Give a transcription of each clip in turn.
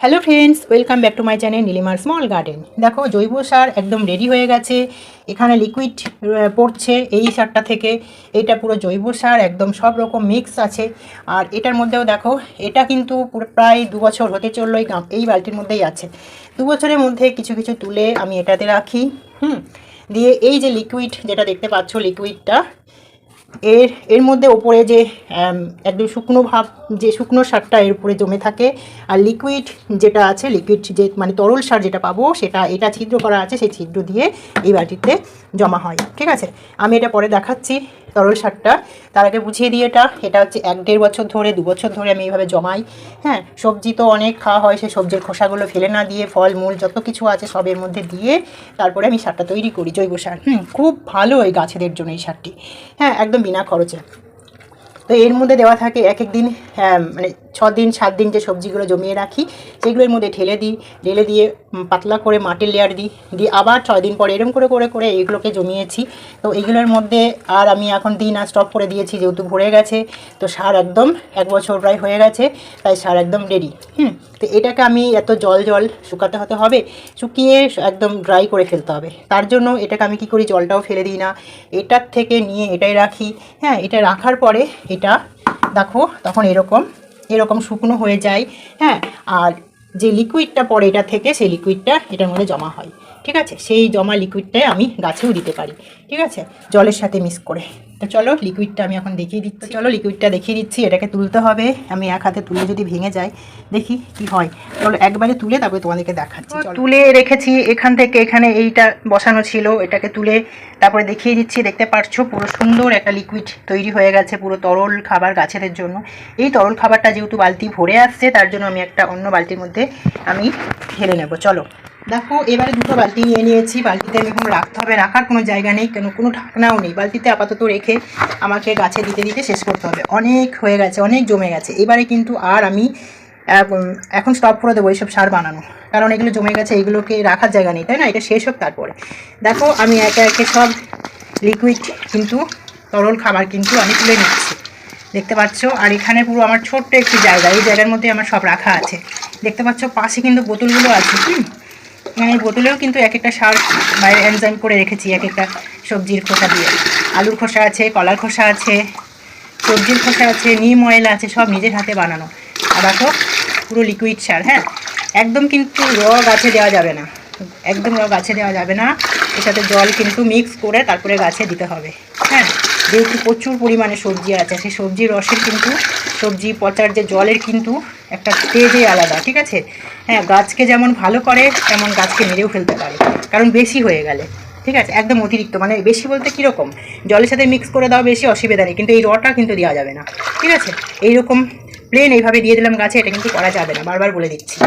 Hello friends welcome back to my channel নীলিমার small garden দেখো, জৈব সার একদম রেডি হয়ে গেছে। এখানে লিকুইড পড়ছে এই সারটা থেকে। এটা পুরো জৈব সার, একদম সব রকম মিক্স আছে। আর এটার মধ্যেও দেখো, এটা কিন্তু পুরো প্রায় দু বছর হতে চলল এই বালতির মধ্যেই আছে। দু বছরের মধ্যে কিছু কিছু তুলে আমি এটাতে রাখি, হুম। দিয়ে এই যে লিকুইড যেটা দেখতে পাচ্ছ লিকুইডটা এর এর মধ্যে ওপরে যে একদম শুকনো ভাব, যে শুকনো সারটা এর উপরে জমে থাকে, আর লিকুইড যেটা আছে লিকুইড যে মানে তরল সার যেটা পাবো, সেটা, এটা ছিদ্র করা আছে, সেই ছিদ্র দিয়ে এই বাটিতে জমা হয়, ঠিক আছে? আমি এটা পরে দেখাচ্ছি তরল সারটা। তার আগে বুঝিয়ে দিই এটা। এটা হচ্ছে এক দেড় বছর ধরে, দু বছর ধরে আমি এইভাবে জমাই হ্যাঁ? সবজি তো অনেক খাওয়া হয় সেই সবজির খোসাগুলো ফেলে না দিয়ে, ফল, মূল যত কিছু আছে সবের মধ্যে দিয়ে তারপরে আমি সারটা তৈরি করি, জৈব সার। হুম, খুব ভালো এই গাছেদের জন্য এই সারটি। হ্যাঁ একদম বিনা খরচে। তো এর মধ্যে দেওয়া থাকে এক একদিন হ্যাঁ, মানে দিন সাত দিন যে সবজিগুলো জমিয়ে রাখি, সেগুলোর মধ্যে ঢেলে দিই, ঢেলে দিয়ে পাতলা করে মাটির লেয়ার দিই, দিয়ে আবার ছয় দিন পরে এরকম করে করে করে এইগুলোকে জমিয়েছি। তো এইগুলোর মধ্যে আর আমি এখন দিন আর স্টপ করে দিয়েছি, যেহেতু ভরে গেছে, তো সার একদম এক বছর প্রায় হয়ে গেছে, তাই সার একদম রেডি হুম? তো এটাকে আমি এত জল জল শুকাতে হতে হবে, শুকিয়ে একদম ড্রাই করে ফেলতে হবে। তার জন্য এটাকে আমি কি করি, জলটাও ফেলে দিই না। এটার থেকে নিয়ে এটাই রাখি হ্যাঁ এটা রাখার পরে এটা, দেখো, তখন এরকম এরকম শুকনো হয়ে যায় হ্যাঁ? আর যে লিকুইডটা পরে এটা থেকে সেই লিকুইডটা এটার মধ্যে জমা হয়, ঠিক আছে? সেই জমা লিকুইডটাই আমি গাছেও দিতে পারি, ঠিক আছে? জলের সাথে মিক্স করে। তো চলো লিকুইডটা আমি এখন দেখিয়ে দিচ্ছি। চলো লিকুইডটা দেখিয়ে দিচ্ছি এটাকে তুলতে হবে। আমি এক হাতে তুলে যদি ভেঙে যায় দেখি কি হয়। চলো একবারে তুলে তারপরে তোমাদেরকে দেখাচ্ছি তুলে রেখেছি এখান থেকে এখানে এইটা বসানো ছিল এটাকে তুলে তারপরে দেখিয়ে দিচ্ছি। দেখতে পারছ পুরো সুন্দর একটা লিকুইড তৈরি হয়ে গেছে পুরো তরল খাবার গাছেদের জন্য। এই তরল খাবারটা যেহেতু বালতি ভরে আসছে তার জন্য আমি একটা অন্য বালতির মধ্যে আমি ঢেলে নেব। চলো। দেখো, এবারে দুটো বালতি নিয়ে নিয়েছি। বালতিতে আমি এখন রাখতে হবে, রাখার কোনো জায়গা নেই, কেন কোনো ঢাকনাও নেই। বালতিতে আপাতত রেখে আমাকে গাছে দিতে দিতে শেষ করতে হবে। অনেক হয়ে গেছে, অনেক জমে গেছে। এবারে কিন্তু আর আমি এখন স্টপ করে দেবো এইসব সার বানানো। কারণ এগুলো জমে গেছে, এগুলোকে রাখার জায়গা নেই, তাই না? এটা শেষ হোক তারপরে। দেখো, আমি একে একে সব লিকুইড কিন্তু তরল খাবার কিন্তু আমি তুলে নিচ্ছি। দেখতে পাচ্ছ? আর এখানে পুরো আমার ছোট্ট একটি জায়গা, এই জায়গার মধ্যে আমার সব রাখা আছে। দেখতে পাচ্ছ? পাশে কিন্তু বোতলগুলো আছে, হুম? মানে বোতলেও কিন্তু এক একটা সার বাইরে এনজাইম করে রেখেছি, এক একটা সবজির খোসা দিয়ে। আলুর খোসা আছে, কলার খোসা আছে, সবজির খোসা আছে, নিম অয়েল আছে, সব নিজের হাতে বানানো। আর দেখো পুরো লিকুইড সার হ্যাঁ? একদম কিন্তু র গাছে দেওয়া যাবে না। একদম র গাছে দেওয়া যাবে না। এর সাথে জল কিন্তু মিক্স করে তারপরে গাছে দিতে হবে হ্যাঁ? যেহেতু প্রচুর পরিমাণে সবজি আছে, সেই সবজির রসের কিন্তু, সবজি, পচার যে জলের কিন্তু একটা তেজে আলাদা, ঠিক আছে? হ্যাঁ গাছকে যেমন ভালো করে, তেমন গাছকে মেরেও ফেলতে পারে, কারণ বেশি হয়ে গেলে, ঠিক আছে? একদম অতিরিক্ত মানে বেশি বলতে কীরকম? জলের সাথে মিক্স করে দেওয়া বেশি অসুবিধা নেই, কিন্তু এই রটা কিন্তু দেওয়া যাবে না, ঠিক আছে? এইরকম প্লেন এইভাবে দিয়ে দিলাম গাছে, এটা কিন্তু করা যাবে না, বারবার বলে দিচ্ছি।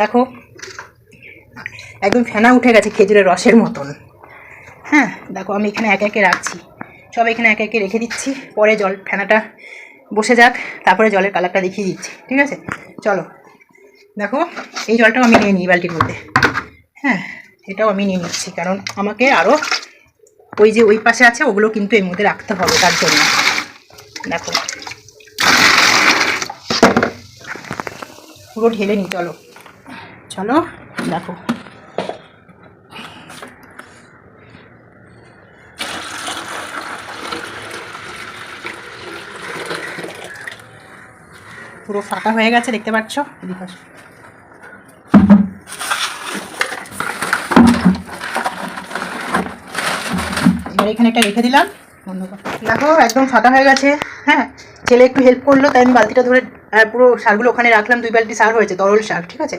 দেখো, একদম ফেনা উঠে গেছে খেজুরের রসের মতন। হ্যাঁ দেখো, আমি এখানে একে একে রাখছি। সব এখানে একে একে রেখে দিচ্ছি। পরে জল ফেনাটা বসে যাক, তারপরে জলের কালারটা দেখিয়ে দিচ্ছি, ঠিক আছে? চলো। দেখো, এই জলটাও আমি নিয়ে নিই বালতির মধ্যে। হ্যাঁ এটাও আমি নিয়ে নিচ্ছি, কারণ আমাকে আরও ওই যে ওই পাশে আছে, ওগুলো কিন্তু এর মধ্যে রাখতে হবে তার জন্য। দেখো। পুরো ঢেলে নিই, চলো। চলো, দেখো। পুরো ফাঁকা হয়ে গেছে, দেখতে পাচ্ছ? এবার এখানে একটা রেখে দিলাম। দেখো, একদম ফাঁকা হয়ে গেছে। হ্যাঁ ছেলে একটু হেল্প করল, তাই আমি বালতিটা ধরে পুরো সারগুলো ওখানে রাখলাম, দুই বালতি সার হয়েছে, তরল সার ঠিক আছে?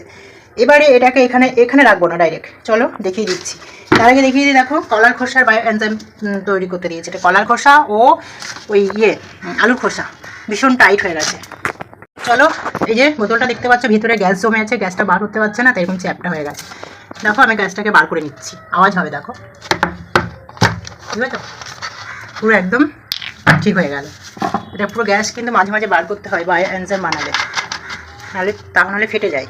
এবারে এটাকে এখানে এখানে রাখব না ডাইরেক্ট চলো, দেখিয়ে দিচ্ছি। তার আগে দেখিয়ে দিই, দেখো, কলার খোসার বায়ো এনজাইম তৈরি করতে দিয়েছে। এটা কলার খোসা ও ওই ইয়ে আলুর খোসা। ভীষণ টাইট হয়ে গেছে। চলো, এই যে বোতলটা দেখতে পাচ্ছ, ভিতরে গ্যাস জমে আছে, গ্যাসটা বার করতে পারছে না, তাই এরকম চ্যাপটা হয়ে গেছে। দেখো, আমি গ্যাসটাকে বার করে নিচ্ছি। আওয়াজ হবে, দেখো। ঠিক আছে পুরো একদম ঠিক হয়ে গেল। এটা পুরো গ্যাস কিন্তু মাঝে মাঝে বার করতে হয় বায়ো এনজাইম বানালে। নাহলে তা নাহলে ফেটে যায়।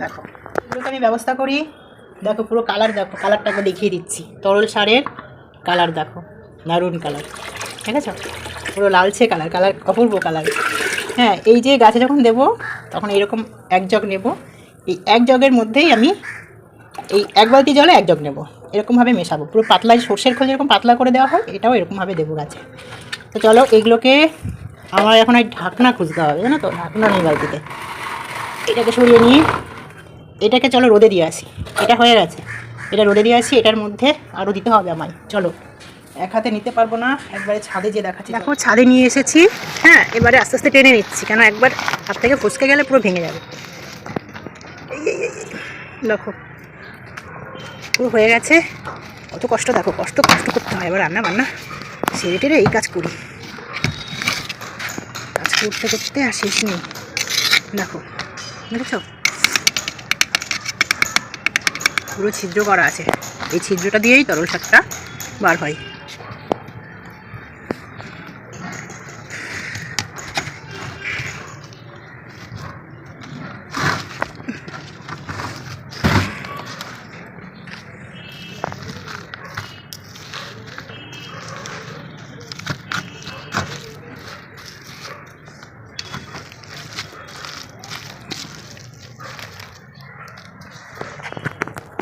দেখো, এগুলোকে আমি ব্যবস্থা করি। দেখো, পুরো কালার দেখো কালারটাকে দেখিয়ে দিচ্ছি। তরল সারের কালার দেখো দারুণ কালার ঠিক আছে? পুরো লালচে কালার কালার অপূর্ব কালার হ্যাঁ এই যে গাছে যখন দেবো, তখন এরকম এক জগ নেব। এই এক জগের মধ্যেই আমি এই এক বালতি জলে এক জগ নেব। এরকমভাবে মেশাবো। পুরো পাতলা সর্ষের খোল যেরকম পাতলা করে দেওয়া হয়, এটাও এরকমভাবে দেবো গাছে। তো চলো, এগুলোকে আমার এখন এই ঢাকনা খুঁজতে হবে, জানো তো? ঢাকনা নেই বালতিতে। এটাকে সরিয়ে নিয়ে, এটাকে চলো রোদে দিয়ে আসি। এটা হয়ে গেছে। এটা রোদে দিয়ে আসি, এটার মধ্যে আরও দিতে হবে আমায়। চলো। এক হাতে নিতে পারব না, একবারে ছাদে যে দেখাচ্ছি দেখো, ছাদে নিয়ে এসেছি। হ্যাঁ এবারে আস্তে আস্তে টেনে নিচ্ছি, কেন একবার হাত থেকে ফসকে গেলে পুরো ভেঙে যাবে। দেখো, পুরো হয়ে গেছে। কত কষ্ট, দেখো, কষ্ট কষ্ট করতে হয়। এবার রান্না বান্না সেরে টেরে এই কাজ করি। কাজ করতে করতে আর শেষ নেই। দেখো, দেখেছ? পুরো ছিদ্র করা আছে। এই ছিদ্রটা দিয়েই তরল শাকটা বার হয়।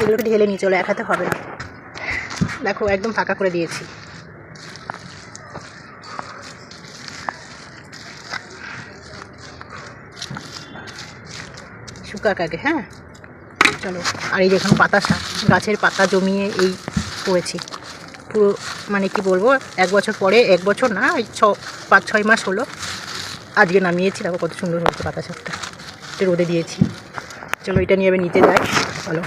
এগুলোকে ঢেলে নিয়ে চলো, এক হাতে হবে না। দেখো, একদম ফাঁকা করে দিয়েছি। শুকাক আগে হ্যাঁ? চলো, আর এই দেখুন পাতা শাক, গাছের পাতা জমিয়ে এই করেছি। পুরো মানে কি বলব, এক বছর পরে, এক বছর না ওই ছ, পাঁচ, ছয় মাস হলো। আজকে নামিয়েছি, দেখো কত সুন্দর হয়েছে পাতা শাকটা। রোদে দিয়েছি। চলো, এটা নিয়ে এবার নিতে যাই। চলো।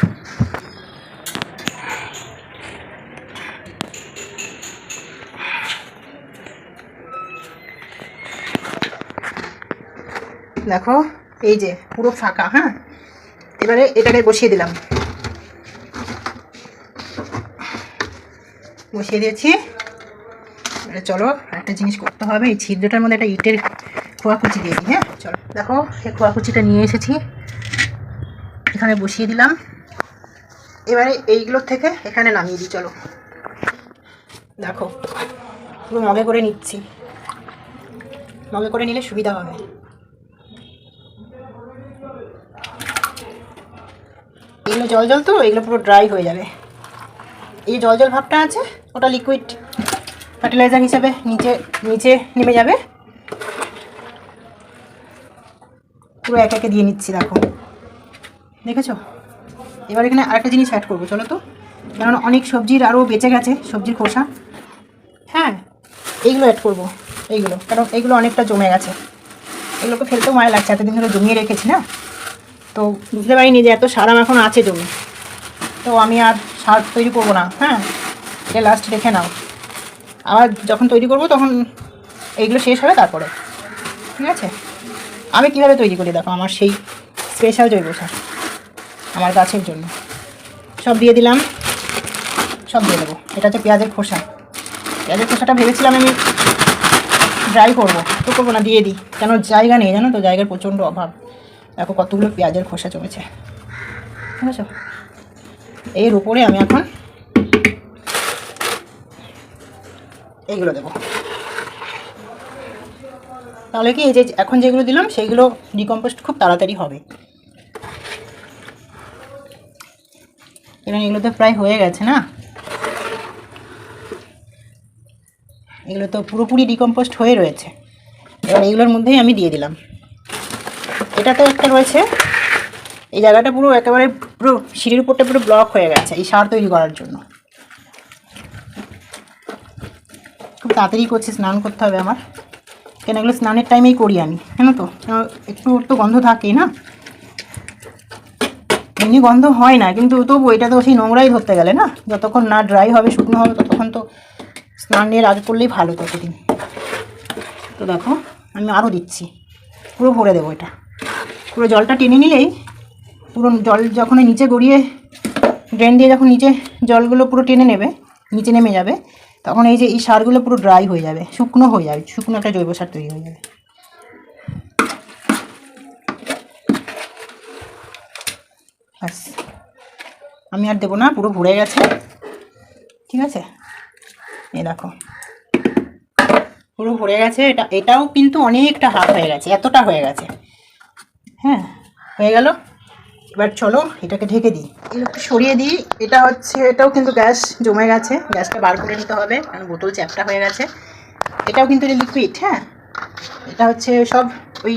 দেখো, এই যে পুরো ফাঁকা হ্যাঁ? এবারে এটাকে বসিয়ে দিলাম। বসিয়ে দিয়েছি। এবারে চলো একটা জিনিস করতে হবে। এই ছিদ্রটার মধ্যে একটা ইটের খোয়াকুচি দিয়ে দিই হ্যাঁ? চলো, দেখো এই খোয়াকুচিটা নিয়ে এসেছি। এখানে বসিয়ে দিলাম। এবারে এইগুলোর থেকে এখানে নামিয়ে দিই, চলো। দেখো, পুরো মগে করে নিচ্ছি। মগে করে নিলে সুবিধা হবে এগুলো জল জল তো, এগুলো পুরো ড্রাই হয়ে যাবে। এই জল জল ভাবটা আছে, ওটা লিকুইড ফার্টিলাইজার হিসাবে নিচে নিচে নেমে যাবে। পুরো এক একে দিয়ে নিচ্ছি, দেখো। দেখেছ? এবার এখানে আরেকটা জিনিস অ্যাড করব, চলো তো। কারণ অনেক সবজির আরও বেঁচে গেছে, সবজির খোসা। হ্যাঁ এইগুলো অ্যাড করব, এইগুলো। কারণ এইগুলো অনেকটা জমে গেছে। এগুলোকে ফেলতেও মায়া লাগছে, এতদিন ধরে জমিয়ে রেখেছি না? তো বুঝতে পারিনি যে এত সার এখন আছে জমি। তো আমি আর সার তৈরি করব না হ্যাঁ? এটা লাস্ট রেখে নাও। আবার যখন তৈরি করব তখন এইগুলো শেষ হবে তারপরে। ঠিক আছে? আমি কীভাবে তৈরি করি দেখো, আমার সেই স্পেশাল জৈব সার আমার গাছের জন্য। সব দিয়ে দিলাম, সব দিয়ে দেবো। এটা হচ্ছে পেঁয়াজের খোসা। পেঁয়াজের খোসাটা ভেবেছিলাম আমি ড্রাই করব। তো করব না, দিয়ে দিই। কেন? জায়গা নেই, জানো তো? জায়গার প্রচণ্ড অভাব। দেখো কতগুলো পেঁয়াজের খোসা জমেছে। ঠিক আছে এর উপরে আমি এখন এইগুলো দেবো। তাহলে কি এই যে এখন যেগুলো দিলাম সেইগুলো ডিকম্পোস্ট খুব তাড়াতাড়ি হবে। এবং এগুলো তো প্রায় হয়ে গেছে না? এগুলো তো পুরোপুরি ডিকম্পোস্ট হয়ে রয়েছে। এবার এইগুলোর মধ্যেই আমি দিয়ে দিলাম। এটাতে একটা রয়েছে। এই জায়গাটা পুরো একেবারে পুরো সিঁড়ির উপরটা পুরো ব্লক হয়ে গেছে এই সার তৈরি করার জন্য। খুব তাড়াতাড়ি করছি, স্নান করতে হবে আমার। কেন এগুলো স্নানের টাইমেই করি আমি জানো তো? একটু তো গন্ধ থাকেই না? এমনি গন্ধ হয় না, কিন্তু তবু এটা তো সেই নোংরাই ধরতে গেলে না? যতক্ষণ না ড্রাই হবে, শুকনো হবে, ততক্ষণ তো স্নান স্নানের আগে করলেই ভালো ততদিন। তো দেখো, আমি আরও দিচ্ছি। পুরো ভরে দেবো এটা। পুরো জলটা টেনে নিলেই পুরো জল যখন নিচে গড়িয়ে ড্রেন দিয়ে যখন নিচে জলগুলো পুরো টেনে নেবে, নিচে নেমে যাবে, তখন এই যে এই সারগুলো পুরো ড্রাই হয়ে যাবে, শুকনো হয়ে যাবে, শুকনো একটা জৈব সার তৈরি হয়ে যাবে। ব্যাস। আমি আর দেবো না, পুরো ভরে গেছে। ঠিক আছে? এই দেখো। পুরো ভরে গেছে, এটা, এটাও কিন্তু অনেকটা হাফ হয়ে গেছে, এতটা হয়ে গেছে। হ্যাঁ হয়ে গেল। এবার চলো এটাকে ঢেকে দিই। একটু সরিয়ে দিই। এটা হচ্ছে, এটাও কিন্তু গ্যাস জমে গেছে। গ্যাসটা বার করে নিতে হবে, কারণ বোতল চ্যাপটা হয়ে গেছে। এটাও কিন্তু লিকুইড হ্যাঁ? এটা হচ্ছে সব ওই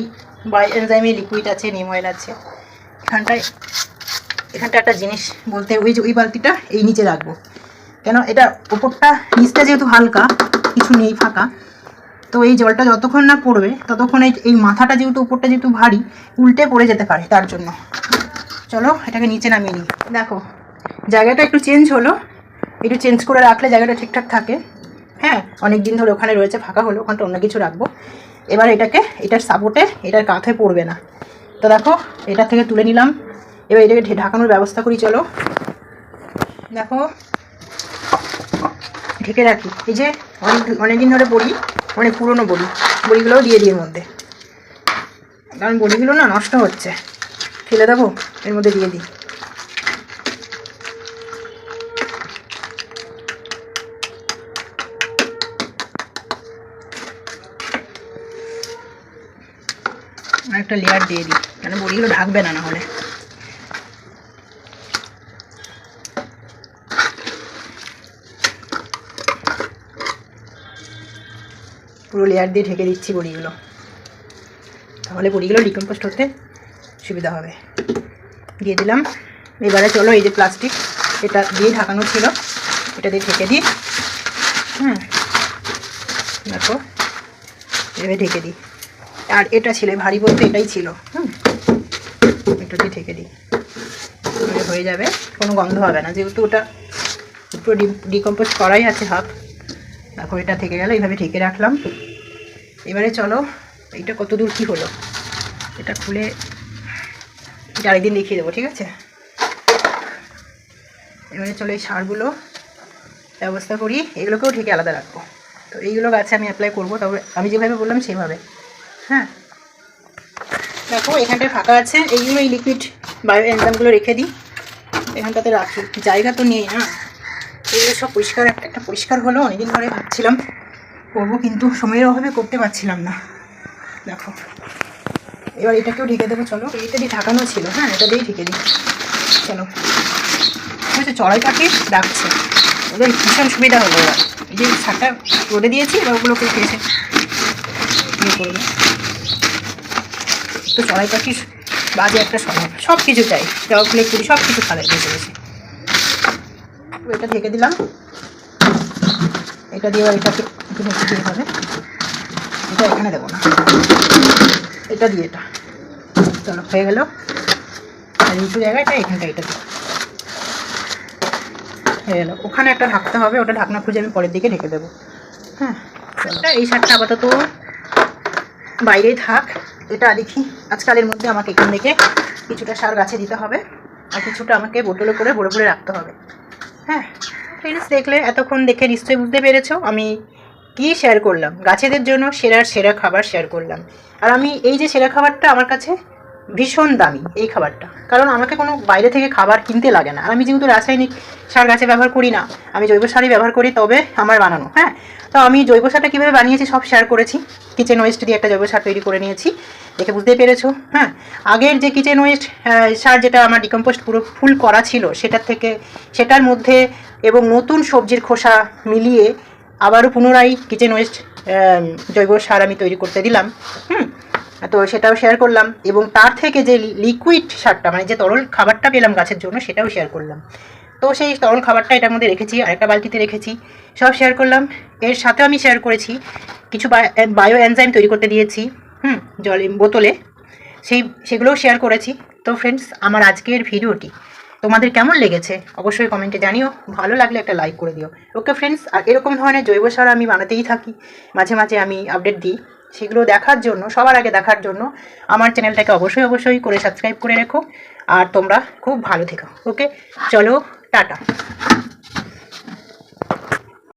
বাই এনজাইমে লিকুইড আছে নিম অয়েল আছে। এখানটায় এখানটা একটা জিনিস বলতে, ওই যে ওই বালতিটা এই নিচে রাখব। কেন, এটা ওপরটা, নিচটা যেহেতু হালকা, কিছু নেই ফাঁকা তো এই জলটা যতক্ষণ না পড়বে, ততক্ষণ এই এই মাথাটা যেহেতু, উপরটা যেহেতু ভারী, উল্টে পড়ে যেতে পারে তার জন্য। চলো, এটাকে নিচে নামিয়ে নিই। দেখো, জায়গাটা একটু চেঞ্জ হলো। একটু চেঞ্জ করে রাখলে জায়গাটা ঠিকঠাক থাকে। হ্যাঁ অনেক দিন ধরে ওখানে রয়েছে, ফাঁকা হলো ওখানটা অন্য কিছু রাখব। এবার এটাকে, এটার সাপোর্টে, এটার কাঁথে পড়বে না। তো দেখো, এটা থেকে তুলে নিলাম। এবার এটাকে ঢাকানোর ব্যবস্থা করি, চলো। দেখো, ঢেকে রাখি। এই যে, অনেক অনেক দিন ধরে বড়ি অনেক পুরনো বড়ি। বড়িগুলোও দিয়ে দিই এর মধ্যে। কারণ বড়িগুলো না নষ্ট হচ্ছে। ফেলে দেবো, এর মধ্যে দিয়ে দিই। একটা লেয়ার দিয়ে দিই। কেন বড়িগুলো ঢাকবে না না হলে পুরো লেয়ার দিয়ে ঢেকে দিচ্ছি বড়িগুলো। তাহলে বড়িগুলো ডিকম্পোস্ট হতে সুবিধা হবে। দিয়ে দিলাম। এবারে চলো এই যে প্লাস্টিক এটা দিয়ে ঢাকানো ছিল, এটা দিয়ে ঢেকে দিই। হ্যাঁ দেখো, এভাবে ঢেকে দিই। আর এটা ছিল ভারী বলতে এটাই ছিল। হুম। এটা দিয়ে ঢেকে দিই। হয়ে যাবে, কোনো গন্ধ হবে না। যেহেতু ওটা পুরো ডিকম্পোস্ট করাই আছে হাফ দেখো এটা থেকে গেল এইভাবে ঢেকে রাখলাম। এবারে চলো, এইটা কত দূর কী হলো? এটা খুলে এটা আরেকদিন দেখিয়ে দেবো, ঠিক আছে? এবারে চলো এই সারগুলো ব্যবস্থা করি, এগুলোকেও ঢেকে আলাদা রাখব। তো এইগুলো গাছে আমি অ্যাপ্লাই করব, তবে আমি যেভাবে বললাম সেভাবে। হ্যাঁ? দেখো, এখানটায় ফাঁকা আছে, এইগুলো এই লিকুইড বায়ো এনজামগুলো রেখে দিই। এখানটাতে রাখি। জায়গা তো নেই, না? এগুলো সব পরিষ্কার, একটা একটা পরিষ্কার হলো, অনেকদিন ধরে ভাবছিলাম। করব, কিন্তু সময়ের অভাবে করতে পারছিলাম না। দেখো, এবার এটাকেও ঢেকে দেবো, চলো। এটা দিয়ে ঢাকানো ছিল হ্যাঁ এটা দিয়েই ঢেকে দিই। চলো। হচ্ছে চড়াই পাখি ডাকছে ওদের ভীষণ সুবিধা হলো এবার। যে শাকটা রোদে দিয়েছি, এবার ওগুলোকে খেয়েছে ইয়ে করবে। তো চড়াই পাখির বাজে একটা স্বভাব সব কিছু চাই। জবা ফুলে কুড়ি সব কিছু খালে বেঁচে গেছে এটা ঢেকে দিলাম। এটা দিয়ে এবার এটাকে একটু দিয়ে হবে। এটা এখানে দেবো না। এটা দিয়ে এটা। চলো, হয়ে গেল। আর উঁচু জায়গাটা, এখানটা এটা হয়ে গেলো। ওখানে একটা ঢাকতে হবে, ওটা ঢাকনা খুঁজে আমি পরের দিকে ঢেকে দেবো। হ্যাঁ এই শাকটা আপাতত বাইরেই থাক। এটা দেখি, আজকালের মধ্যে আমাকে এখান থেকে কিছুটা সার গাছে দিতে হবে। আর কিছুটা আমাকে বোতলে করে ভরে ভরে রাখতে হবে। হ্যাঁ ফ্রেন্ডস দেখলে এতক্ষণ দেখে নিশ্চয়ই বুঝতে পেরেছ, আমি কি শেয়ার করলাম? গাছেদের জন্য সেরার সেরা খাবার শেয়ার করলাম। আর আমি এই যে সেরা খাবারটা আমার কাছে ভীষণ দামি, এই খাবারটা। কারণ আমাকে কোনো বাইরে থেকে খাবার কিনতে লাগে না। আর আমি যেহেতু রাসায়নিক সার গাছে ব্যবহার করি না, আমি জৈব সারই ব্যবহার করি, তবে আমার বানানো হ্যাঁ? তো আমি জৈব সারটা কীভাবে বানিয়েছি সব শেয়ার করেছি। কিচেন ওয়েস্ট দিয়ে একটা জৈব সার তৈরি করে নিয়েছি, দেখে বুঝতেই পেরেছ হ্যাঁ? আগের যে কিচেন ওয়েস্ট সার যেটা আমার ডিকম্পোস্ট পুরো ফুল করা ছিল, সেটার থেকে, সেটার মধ্যে এবং নতুন সবজির খোসা মিলিয়ে আবারও পুনরায় কিচেন ওয়েস্ট জৈব সার আমি তৈরি করতে দিলাম। হুম, তো সেটাও শেয়ার করলাম এবং তার থেকে যে লিকুইড সারটা মানে যে তরল খাবারটা পেলাম গাছের জন্য, সেটাও শেয়ার করলাম। তো সেই তরল খাবারটা এটার মধ্যে রেখেছি, আরেকটা বালতিতে রেখেছি, সব শেয়ার করলাম। এর সাথে আমি শেয়ার করেছি কিছু বায়ো এনজাইম তৈরি করতে দিয়েছি, হুম জলে বোতলে। সেই, সেগুলোও শেয়ার করেছি। তো ফ্রেন্ডস আমার আজকের ভিডিওটি তোমাদের কেমন লেগেছে? অবশ্যই কমেন্টে জানিও। ভালো লাগলে একটা লাইক করে দিও। ওকে ফ্রেন্ডস আর এরকম ধরনের জৈব সার আমি বানাতেই থাকি। মাঝে মাঝে আমি আপডেট দিই। সেগুলো দেখার জন্য, সবার আগে দেখার জন্য আমার চ্যানেলটাকে অবশ্যই অবশ্যই করে সাবস্ক্রাইব করে রেখো। আর তোমরা খুব ভালো থেকো। ওকে চলো, টাটা।